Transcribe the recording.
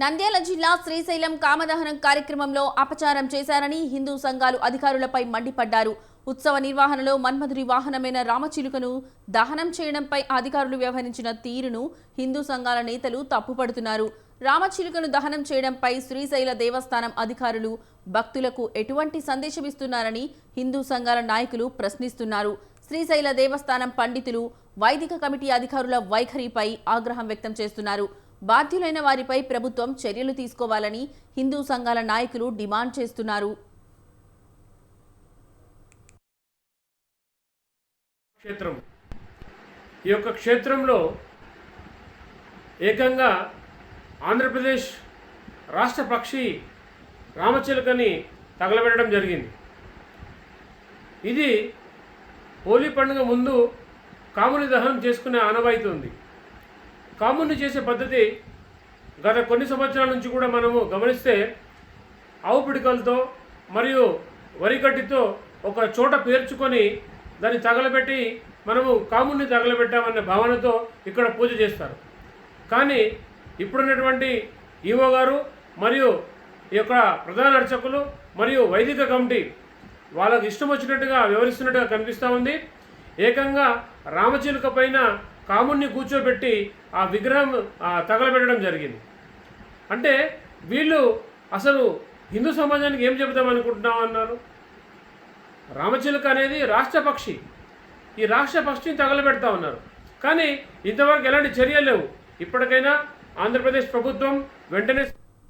నంద్యాల జిల్లా శ్రీశైలం కామదహనం కార్యక్రమంలో అపచారం చేశారని హిందూ సంఘాలు అధికారులపై మండిపడ్డారు. ఉత్సవ నిర్వహణలో మన్మధురి వాహనమైన రామచిలుకను దహనం చేయడంపై అధికారులు వ్యవహరించిన తీరును హిందూ సంఘాల నేతలు తప్పుపడుతున్నారు. రామచిలుకను దహనం చేయడంపై శ్రీశైల దేవస్థానం అధికారులు భక్తులకు ఎటువంటి సందేశం ఇస్తున్నారని హిందూ సంఘాల నాయకులు ప్రశ్నిస్తున్నారు. శ్రీశైల దేవస్థానం పండితులు వైదిక కమిటీ అధికారుల వైఖరిపై ఆగ్రహం వ్యక్తం చేస్తున్నారు. బాధ్యులైన వారిపై ప్రభుత్వం చర్యలు తీసుకోవాలని హిందూ సంఘాల నాయకులు డిమాండ్ చేస్తున్నారు. క్షేత్రం. ఈ యొక్క క్షేత్రంలో ఏకంగా ఆంధ్రప్రదేశ్ రాష్ట్ర పక్షి రామచిలుకని తగలబెట్టడం జరిగింది. ఇది హోలీ పండుగ ముందు కాముని దహనం చేసుకునే ఆనవాయితీ ఉంది. కాముని చేసే పద్ధతి గత కొన్ని సంవత్సరాల నుంచి కూడా మనము గమనిస్తే ఆవు పిడికలతో మరియు వరిగడ్డితో ఒక చోట పేర్చుకొని దాన్ని తగలబెట్టి మనము కాముని తగలబెట్టామనే భావనతో ఇక్కడ పూజ చేస్తారు. కానీ ఇప్పుడున్నటువంటి ఈవో గారు మరియు ఈ యొక్క ప్రధాన అర్చకులు మరియు వైదిక కమిటీ వాళ్ళకి ఇష్టం వచ్చినట్టుగా వివరిస్తున్నట్టుగా కనిపిస్తూ ఉంది. ఏకంగా రామచిలుక పైన కాముణ్ణి కూర్చోబెట్టి ఆ విగ్రహం తగలబెట్టడం జరిగింది. అంటే వీళ్ళు అసలు హిందూ సమాజానికి ఏం చెబుదాం అనుకుంటున్నాం అన్నారు. రామచిలుక అనేది రాష్ట్ర పక్షి. ఈ రాష్ట్ర పక్షిని తగలబెడతా ఉన్నారు. కానీ ఇంతవరకు ఎలాంటి చర్యలు లేవు. ఇప్పటికైనా ఆంధ్రప్రదేశ్ ప్రభుత్వం వెంటనే